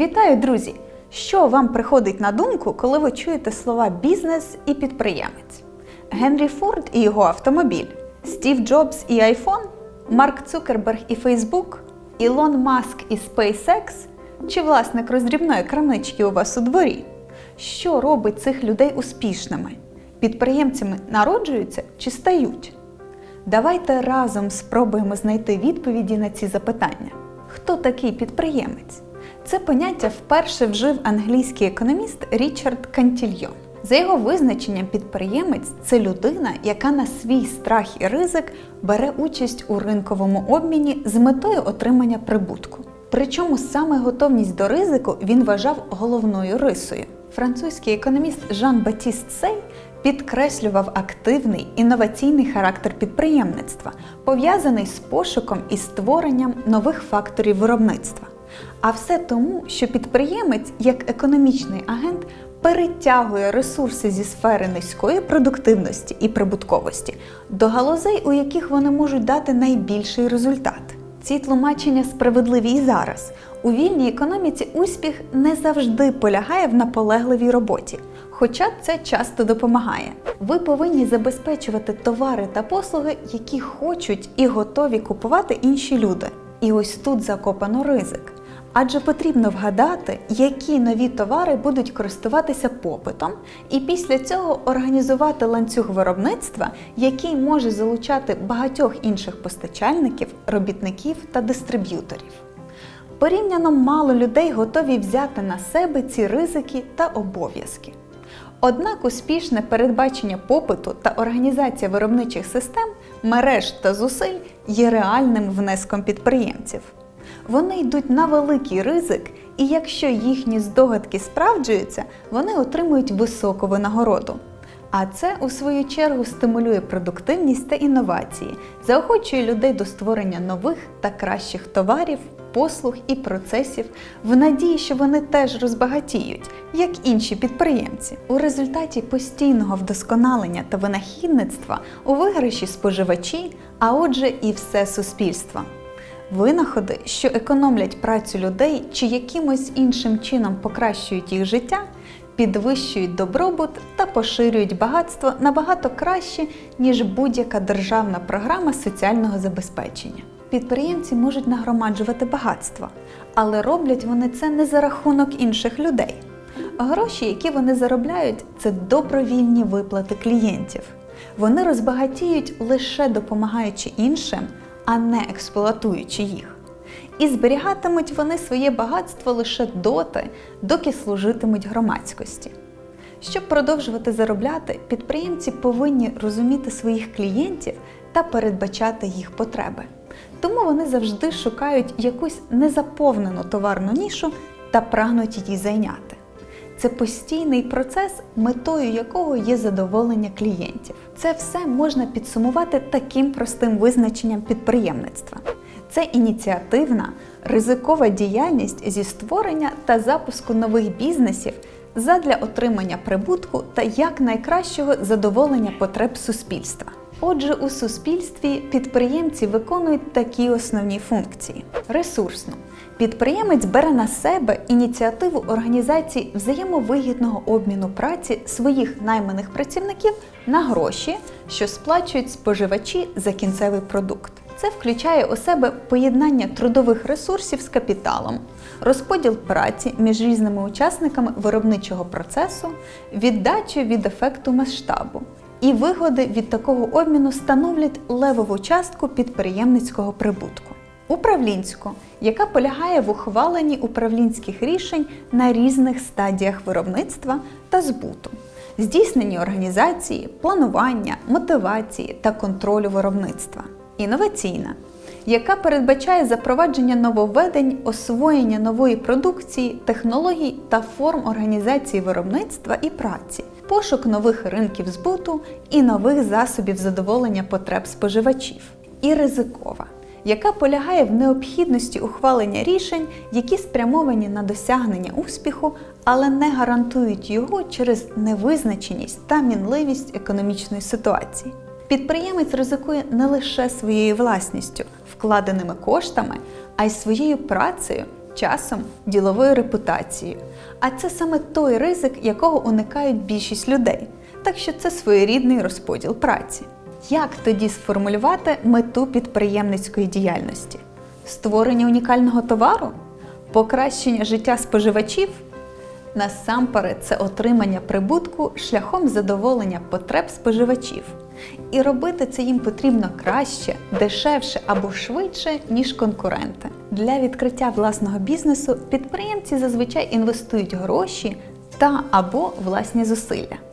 Вітаю, друзі! Що вам приходить на думку, коли ви чуєте слова бізнес і підприємець? Генрі Форд і його автомобіль, Стів Джобс і iPhone, Марк Цукерберг і Фейсбук, Ілон Маск і SpaceX чи власник роздрібної крамнички у вас у дворі? Що робить цих людей успішними? Підприємцями народжуються чи стають? Давайте разом спробуємо знайти відповіді на ці запитання. Хто такий підприємець? Це поняття вперше вжив англійський економіст Річард Кантільйон. За його визначенням, підприємець це людина, яка на свій страх і ризик бере участь у ринковому обміні з метою отримання прибутку. Причому саме готовність до ризику він вважав головною рисою. Французький економіст Жан Батіст Сей підкреслював активний інноваційний характер підприємництва, пов'язаний з пошуком і створенням нових факторів виробництва. А все тому, що підприємець, як економічний агент, перетягує ресурси зі сфери низької продуктивності і прибутковості до галузей, у яких вони можуть дати найбільший результат. Ці тлумачення справедливі і зараз. У вільній економіці успіх не завжди полягає в наполегливій роботі, хоча це часто допомагає. Ви повинні забезпечувати товари та послуги, які хочуть і готові купувати інші люди. І ось тут закопано ризик. Адже потрібно вгадати, які нові товари будуть користуватися попитом, і після цього організувати ланцюг виробництва, який може залучати багатьох інших постачальників, робітників та дистриб'юторів. Порівняно мало людей готові взяти на себе ці ризики та обов'язки. Однак успішне передбачення попиту та організація виробничих систем, мереж та зусиль є реальним внеском підприємців. Вони йдуть на великий ризик, і якщо їхні здогадки справджуються, вони отримують високу винагороду. А це, у свою чергу, стимулює продуктивність та інновації, заохочує людей до створення нових та кращих товарів, послуг і процесів в надії, що вони теж розбагатіють, як інші підприємці. У результаті постійного вдосконалення та винахідництва у виграші споживачі, а отже, і все суспільство. Винаходи, що економлять працю людей чи якимось іншим чином покращують їх життя, підвищують добробут та поширюють багатство набагато краще, ніж будь-яка державна програма соціального забезпечення. Підприємці можуть нагромаджувати багатство, але роблять вони це не за рахунок інших людей. Гроші, які вони заробляють, це добровільні виплати клієнтів. Вони розбагатіють лише допомагаючи іншим, а не експлуатуючи їх. І зберігатимуть вони своє багатство лише доти, доки служитимуть громадськості. Щоб продовжувати заробляти, підприємці повинні розуміти своїх клієнтів та передбачати їх потреби. Тому вони завжди шукають якусь незаповнену товарну нішу та прагнуть її зайняти. Це постійний процес, метою якого є задоволення клієнтів. Це все можна підсумувати таким простим визначенням підприємництва. Це ініціативна, ризикова діяльність зі створення та запуску нових бізнесів задля отримання прибутку та якнайкращого задоволення потреб суспільства. Отже, у суспільстві підприємці виконують такі основні функції: ресурсно. Підприємець бере на себе ініціативу організації взаємовигідного обміну праці своїх найманих працівників на гроші, що сплачують споживачі за кінцевий продукт. Це включає у себе поєднання трудових ресурсів з капіталом, розподіл праці між різними учасниками виробничого процесу, віддачу від ефекту масштабу. І вигоди від такого обміну становлять левову частку підприємницького прибутку. Управлінську, яка полягає в ухваленні управлінських рішень на різних стадіях виробництва та збуту, здійсненні організації, планування, мотивації та контролю виробництва. Інноваційна, яка передбачає запровадження нововведень, освоєння нової продукції, технологій та форм організації виробництва і праці, пошук нових ринків збуту і нових засобів задоволення потреб споживачів. І ризикова, яка полягає в необхідності ухвалення рішень, які спрямовані на досягнення успіху, але не гарантують його через невизначеність та мінливість економічної ситуації. Підприємець ризикує не лише своєю власністю, вкладеними коштами, а й своєю працею часом діловою репутацією. А це саме той ризик, якого уникають більшість людей. Так що це своєрідний розподіл праці. Як тоді сформулювати мету підприємницької діяльності? Створення унікального товару? Покращення життя споживачів? Насамперед, це отримання прибутку шляхом задоволення потреб споживачів. І робити це їм потрібно краще, дешевше або швидше, ніж конкуренти. Для відкриття власного бізнесу підприємці зазвичай інвестують гроші та або власні зусилля.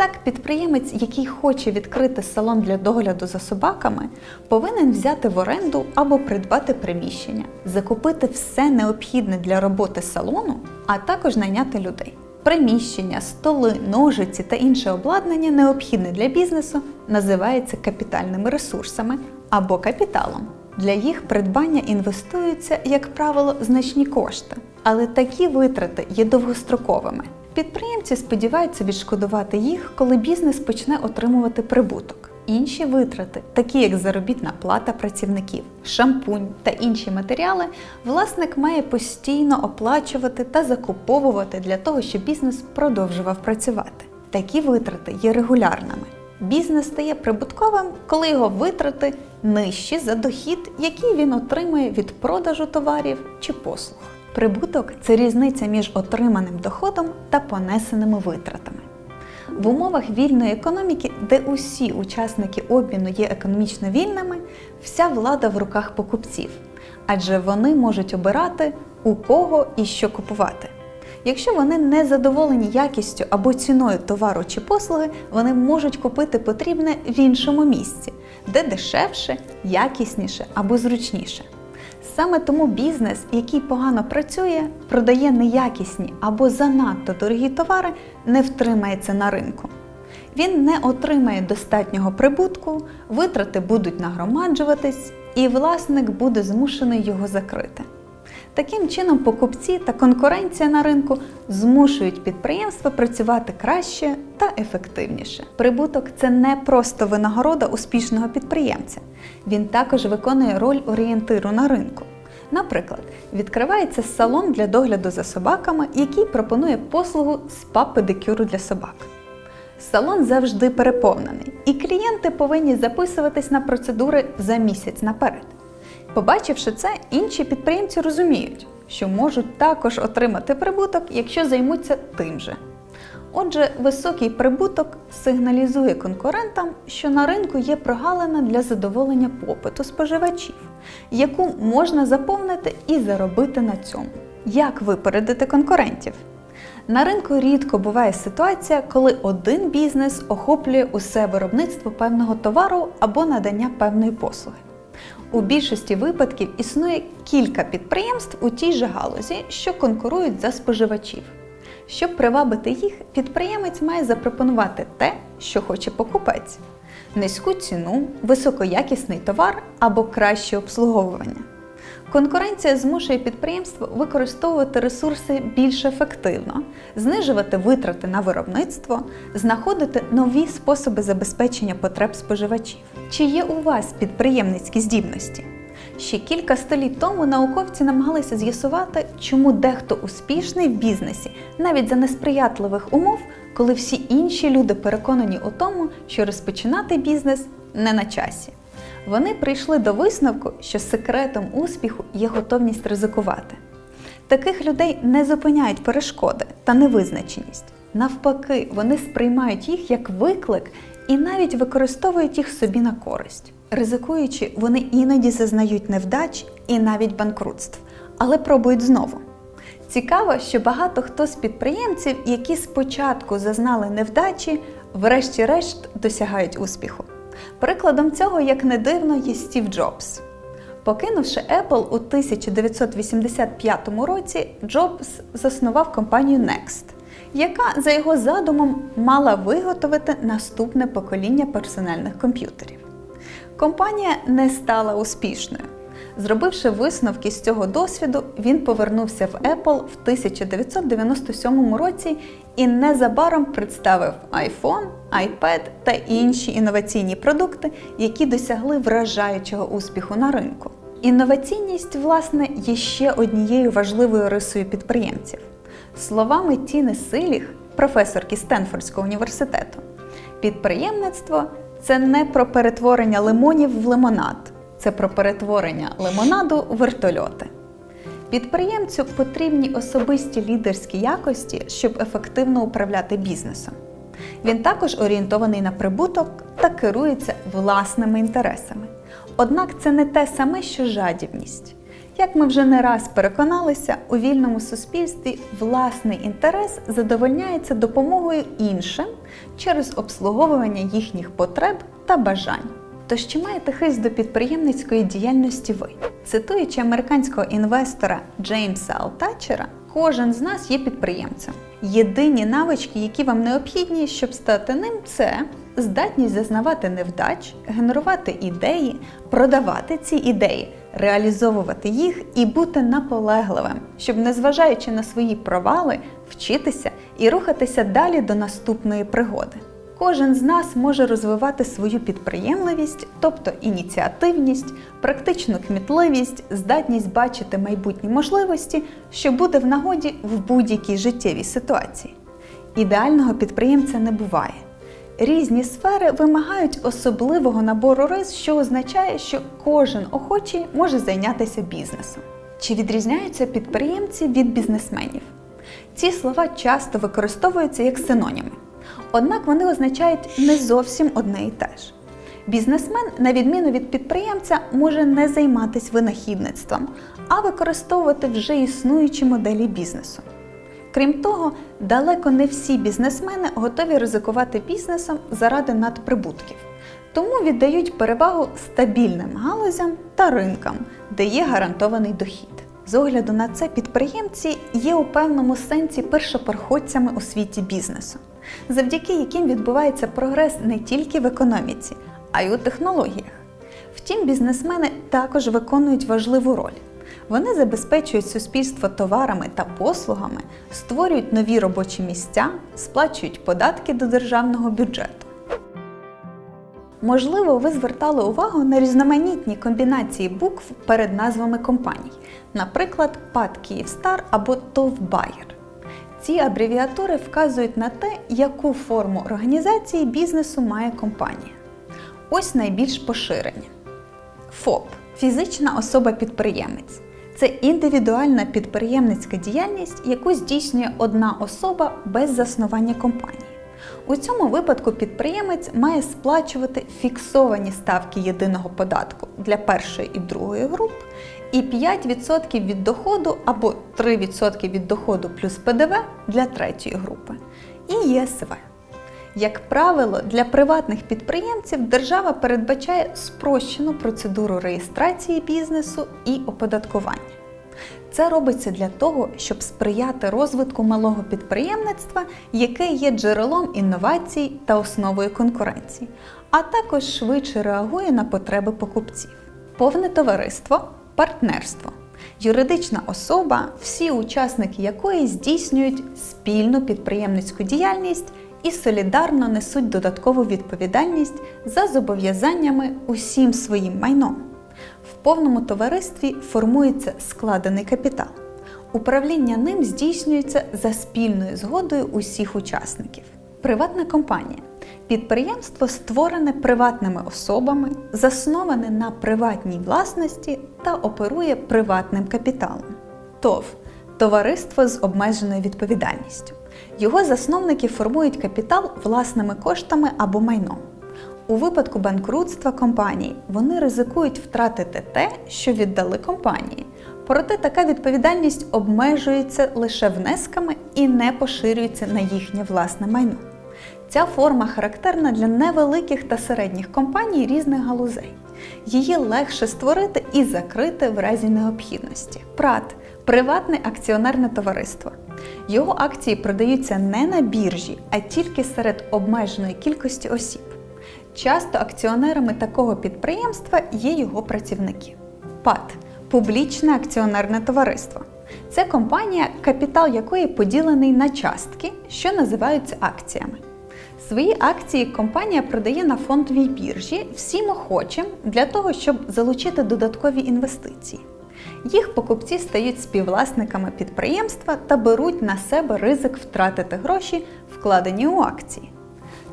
Так, підприємець, який хоче відкрити салон для догляду за собаками, повинен взяти в оренду або придбати приміщення, закупити все необхідне для роботи салону, а також найняти людей. Приміщення, столи, ножиці та інше обладнання, необхідне для бізнесу, називається капітальними ресурсами або капіталом. Для їх придбання інвестуються, як правило, значні кошти, але такі витрати є довгостроковими. Підприємці сподіваються відшкодувати їх, коли бізнес почне отримувати прибуток. Інші витрати, такі як заробітна плата працівників, шампунь та інші матеріали, власник має постійно оплачувати та закуповувати для того, щоб бізнес продовжував працювати. Такі витрати є регулярними. Бізнес стає прибутковим, коли його витрати нижчі за дохід, який він отримує від продажу товарів чи послуг. Прибуток це різниця між отриманим доходом та понесеними витратами. В умовах вільної економіки, де усі учасники обміну є економічно вільними, вся влада в руках покупців, адже вони можуть обирати у кого і що купувати. Якщо вони не задоволені якістю або ціною товару чи послуги, вони можуть купити потрібне в іншому місці, де дешевше, якісніше або зручніше. Саме тому бізнес, який погано працює, продає неякісні або занадто дорогі товари, не втримається на ринку. Він не отримає достатнього прибутку, витрати будуть нагромаджуватись, і власник буде змушений його закрити. Таким чином, покупці та конкуренція на ринку змушують підприємства працювати краще та ефективніше. Прибуток це не просто винагорода успішного підприємця. Він також виконує роль орієнтиру на ринку. Наприклад, відкривається салон для догляду за собаками, який пропонує послугу спа-педикюру для собак. Салон завжди переповнений, і клієнти повинні записуватись на процедури за місяць наперед. Побачивши це, інші підприємці розуміють, що можуть також отримати прибуток, якщо займуться тим же. Отже, високий прибуток сигналізує конкурентам, що на ринку є прогалина для задоволення попиту споживачів, яку можна заповнити і заробити на цьому. Як випередити конкурентів? На ринку рідко буває ситуація, коли один бізнес охоплює усе виробництво певного товару або надання певної послуги. У більшості випадків існує кілька підприємств у тій же галузі, що конкурують за споживачів. Щоб привабити їх, підприємець має запропонувати те, що хоче покупець: низьку ціну, високоякісний товар або краще обслуговування. Конкуренція змушує підприємство використовувати ресурси більш ефективно, знижувати витрати на виробництво, знаходити нові способи забезпечення потреб споживачів. Чи є у вас підприємницькі здібності? Ще кілька століть тому науковці намагалися з'ясувати, чому дехто успішний в бізнесі навіть за несприятливих умов, коли всі інші люди переконані у тому, що розпочинати бізнес не на часі. Вони прийшли до висновку, що секретом успіху є готовність ризикувати. Таких людей не зупиняють перешкоди та невизначеність. Навпаки, вони сприймають їх як виклик і навіть використовують їх собі на користь. Ризикуючи, вони іноді зазнають невдач і навіть банкрутств, але пробують знову. Цікаво, що багато хто з підприємців, які спочатку зазнали невдачі, врешті-решт досягають успіху. Прикладом цього, як не дивно, є Стів Джобс. Покинувши Apple у 1985 році, Джобс заснував компанію Next, яка, за його задумом, мала виготовити наступне покоління персональних комп'ютерів. Компанія не стала успішною. Зробивши висновки з цього досвіду, він повернувся в Apple в 1997 році і незабаром представив iPhone, iPad та інші інноваційні продукти, які досягли вражаючого успіху на ринку. Інноваційність, власне, є ще однією важливою рисою підприємців. Словами Тіни Силіх, професорки Стенфордського університету, підприємництво це не про перетворення лимонів в лимонад, це про перетворення лимонаду в вертольоти. Підприємцю потрібні особисті лідерські якості, щоб ефективно управляти бізнесом. Він також орієнтований на прибуток та керується власними інтересами. Однак це не те саме, що жадібність. Як ми вже не раз переконалися, у вільному суспільстві власний інтерес задовольняється допомогою іншим через обслуговування їхніх потреб та бажань. Тож чи маєте хист до підприємницької діяльності ви? Цитуючи американського інвестора Джеймса Алтачера, кожен з нас є підприємцем. Єдині навички, які вам необхідні, щоб стати ним, це здатність зазнавати невдач, генерувати ідеї, продавати ці ідеї, реалізовувати їх і бути наполегливим, щоб, незважаючи на свої провали, вчитися і рухатися далі до наступної пригоди. Кожен з нас може розвивати свою підприємливість, тобто ініціативність, практичну кмітливість, здатність бачити майбутні можливості, що буде в нагоді в будь-якій життєвій ситуації. Ідеального підприємця не буває. Різні сфери вимагають особливого набору рис, що означає, що кожен охочий може зайнятися бізнесом. Чи відрізняються підприємці від бізнесменів? Ці слова часто використовуються як синоніми. Однак вони означають не зовсім одне і те ж. Бізнесмен, на відміну від підприємця, може не займатися винахідництвом, а використовувати вже існуючі моделі бізнесу. Крім того, далеко не всі бізнесмени готові ризикувати бізнесом заради надприбутків, тому віддають перевагу стабільним галузям та ринкам, де є гарантований дохід. З огляду на це підприємці є у певному сенсі першопроходцями у світі бізнесу, завдяки яким відбувається прогрес не тільки в економіці, а й у технологіях. Втім, бізнесмени також виконують важливу роль. Вони забезпечують суспільство товарами та послугами, створюють нові робочі місця, сплачують податки до державного бюджету. Можливо, ви звертали увагу на різноманітні комбінації букв перед назвами компаній, наприклад, ПАД Київстар або ТОВ Байер. Ці абревіатури вказують на те, яку форму організації бізнесу має компанія. Ось найбільш поширені. ФОП фізична особа-підприємець. Це індивідуальна підприємницька діяльність, яку здійснює одна особа без заснування компанії. У цьому випадку підприємець має сплачувати фіксовані ставки єдиного податку для першої і другої груп і 5% від доходу або 3% від доходу плюс ПДВ для третьої групи і ЄСВ. Як правило, для приватних підприємців держава передбачає спрощену процедуру реєстрації бізнесу і оподаткування. Це робиться для того, щоб сприяти розвитку малого підприємництва, яке є джерелом інновацій та основою конкуренції, а також швидше реагує на потреби покупців. Повне товариство партнерство. Юридична особа, всі учасники якої здійснюють спільну підприємницьку діяльність і солідарно несуть додаткову відповідальність за зобов'язаннями усім своїм майном. В повному товаристві формується складений капітал. Управління ним здійснюється за спільною згодою усіх учасників. Приватна компанія підприємство створене приватними особами, засноване на приватній власності та оперує приватним капіталом. ТОВ товариство з обмеженою відповідальністю. Його засновники формують капітал власними коштами або майном. У випадку банкрутства компанії вони ризикують втратити те, що віддали компанії. Проте така відповідальність обмежується лише внесками і не поширюється на їхнє власне майно. Ця форма характерна для невеликих та середніх компаній різних галузей. Її легше створити і закрити в разі необхідності. ПРАТ приватне акціонерне товариство. Його акції продаються не на біржі, а тільки серед обмеженої кількості осіб. Часто акціонерами такого підприємства є його працівники. ПАТ публічне акціонерне товариство. Це компанія, капітал якої поділений на частки, що називаються акціями. Свої акції компанія продає на фондовій біржі всім охочим для того, щоб залучити додаткові інвестиції. Їх покупці стають співвласниками підприємства та беруть на себе ризик втратити гроші, вкладені у акції.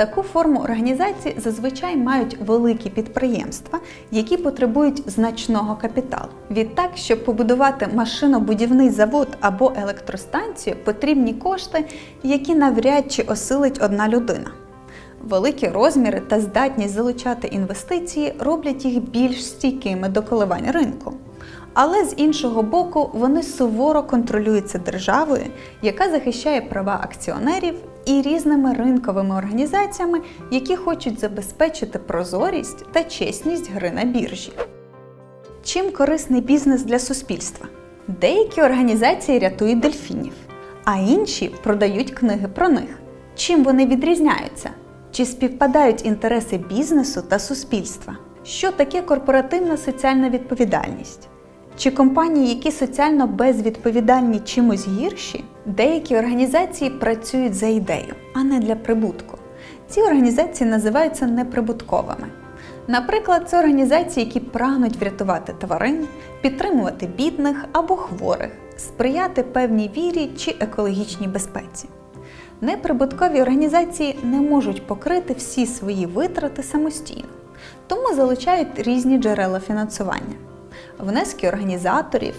Таку форму організації зазвичай мають великі підприємства, які потребують значного капіталу. Відтак, щоб побудувати машинобудівний завод або електростанцію, потрібні кошти, які навряд чи осилить одна людина. Великі розміри та здатність залучати інвестиції роблять їх більш стійкими до коливань ринку. Але з іншого боку, вони суворо контролюються державою, яка захищає права акціонерів і різними ринковими організаціями, які хочуть забезпечити прозорість та чесність гри на біржі. Чим корисний бізнес для суспільства? Деякі організації рятують дельфінів, а інші продають книги про них. Чим вони відрізняються? Чи співпадають інтереси бізнесу та суспільства? Що таке корпоративна соціальна відповідальність? Чи компанії, які соціально безвідповідальні чимось гірші? Деякі організації працюють за ідею, а не для прибутку. Ці організації називаються неприбутковими. Наприклад, це організації, які прагнуть врятувати тварин, підтримувати бідних або хворих, сприяти певній вірі чи екологічній безпеці. Неприбуткові організації не можуть покрити всі свої витрати самостійно, тому залучають різні джерела фінансування: внески організаторів,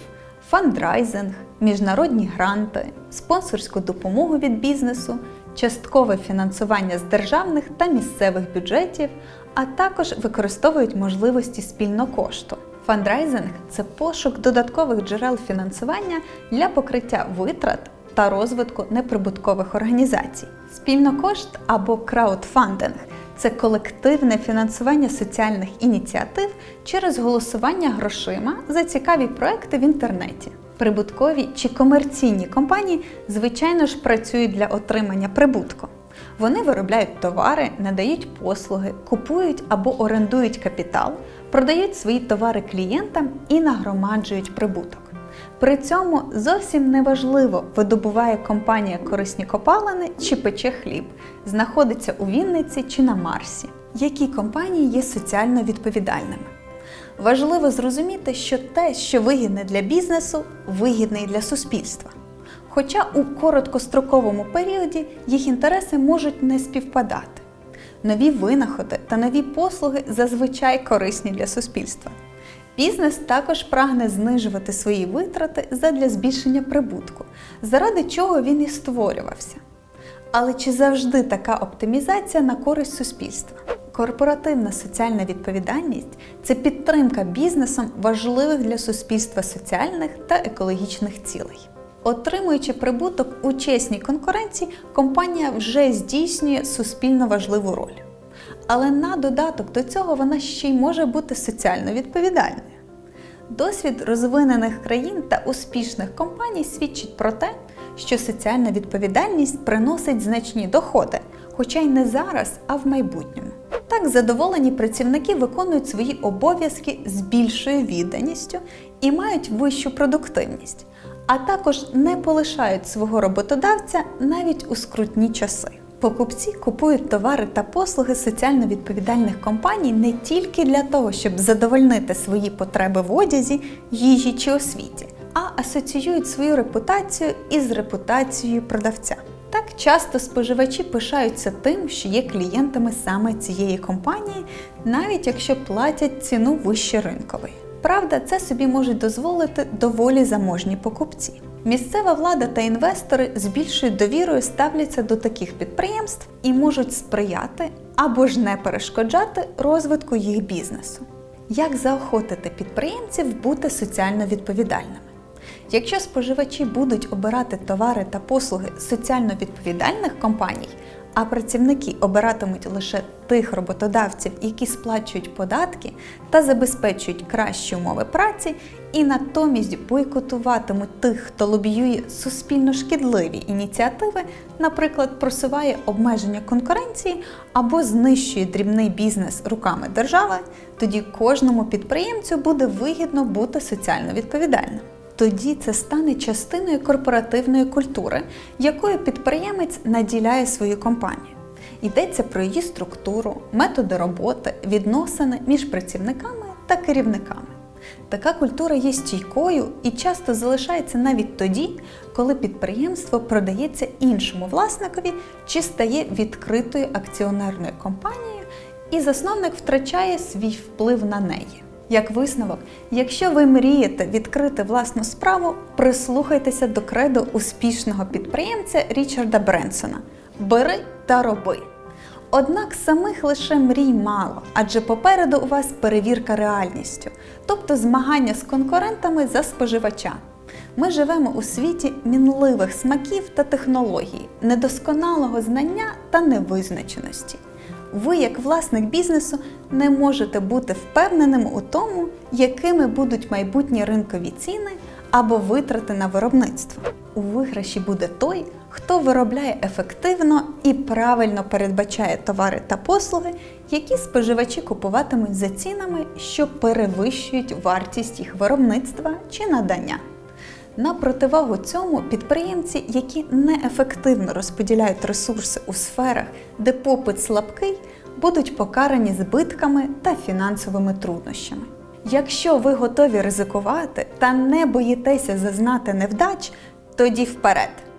фандрайзинг, міжнародні гранти, спонсорську допомогу від бізнесу, часткове фінансування з державних та місцевих бюджетів, а також використовують можливості спільного кошту. Фандрайзинг це пошук додаткових джерел фінансування для покриття витрат та розвитку неприбуткових організацій. Спільнокошт або краудфандинг це колективне фінансування соціальних ініціатив через голосування грошима за цікаві проекти в інтернеті. Прибуткові чи комерційні компанії, звичайно ж, працюють для отримання прибутку. Вони виробляють товари, надають послуги, купують або орендують капітал, продають свої товари клієнтам і нагромаджують прибуток. При цьому зовсім неважливо, видобуває компанія корисні копалини чи пече хліб, знаходиться у Вінниці чи на Марсі. Які компанії є соціально відповідальними? Важливо зрозуміти, що те, що вигідне для бізнесу, вигідне і для суспільства. Хоча у короткостроковому періоді їх інтереси можуть не співпадати. Нові винаходи та нові послуги зазвичай корисні для суспільства. Бізнес також прагне знижувати свої витрати задля збільшення прибутку, заради чого він і створювався. Але чи завжди така оптимізація на користь суспільства? Корпоративна соціальна відповідальність це підтримка бізнесом важливих для суспільства соціальних та екологічних цілей. Отримуючи прибуток у чесній конкуренції, компанія вже здійснює суспільно важливу роль. Але на додаток до цього вона ще й може бути соціально відповідальною. Досвід розвинених країн та успішних компаній свідчить про те, що соціальна відповідальність приносить значні доходи, хоча й не зараз, а в майбутньому. Так задоволені працівники виконують свої обов'язки з більшою відданістю і мають вищу продуктивність, а також не полишають свого роботодавця навіть у скрутні часи. Покупці купують товари та послуги соціально відповідальних компаній не тільки для того, щоб задовольнити свої потреби в одязі, їжі чи освіті, а асоціюють свою репутацію із репутацією продавця. Так часто споживачі пишаються тим, що є клієнтами саме цієї компанії, навіть якщо платять ціну вище ринкової. Правда, це собі можуть дозволити доволі заможні покупці. Місцева влада та інвестори з більшою довірою ставляться до таких підприємств і можуть сприяти або ж не перешкоджати розвитку їх бізнесу. Як заохотити підприємців бути соціально відповідальними? Якщо споживачі будуть обирати товари та послуги соціально відповідальних компаній, а працівники обиратимуть лише тих роботодавців, які сплачують податки та забезпечують кращі умови праці, і натомість бойкотуватимуть тих, хто лобіює суспільно шкідливі ініціативи, наприклад, просуває обмеження конкуренції або знищує дрібний бізнес руками держави, тоді кожному підприємцю буде вигідно бути соціально відповідальним тоді це стане частиною корпоративної культури, якою підприємець наділяє свою компанію. Йдеться про її структуру, методи роботи, відносини між працівниками та керівниками. Така культура є стійкою і часто залишається навіть тоді, коли підприємство продається іншому власникові чи стає відкритою акціонерною компанією, і засновник втрачає свій вплив на неї. Як висновок, якщо ви мрієте відкрити власну справу, прислухайтеся до кредо успішного підприємця Річарда Бренсона: бери та роби. Однак самих лише мрій мало, адже попереду у вас перевірка реальністю, тобто змагання з конкурентами за споживача. Ми живемо у світі мінливих смаків та технологій, недосконалого знання та невизначеності. Ви, як власник бізнесу, не можете бути впевненим у тому, якими будуть майбутні ринкові ціни або витрати на виробництво. У виграші буде той, хто виробляє ефективно і правильно передбачає товари та послуги, які споживачі купуватимуть за цінами, що перевищують вартість їх виробництва чи надання. На противагу цьому підприємці, які неефективно розподіляють ресурси у сферах, де попит слабкий, будуть покарані збитками та фінансовими труднощами. Якщо ви готові ризикувати та не боїтеся зазнати невдач, тоді вперед!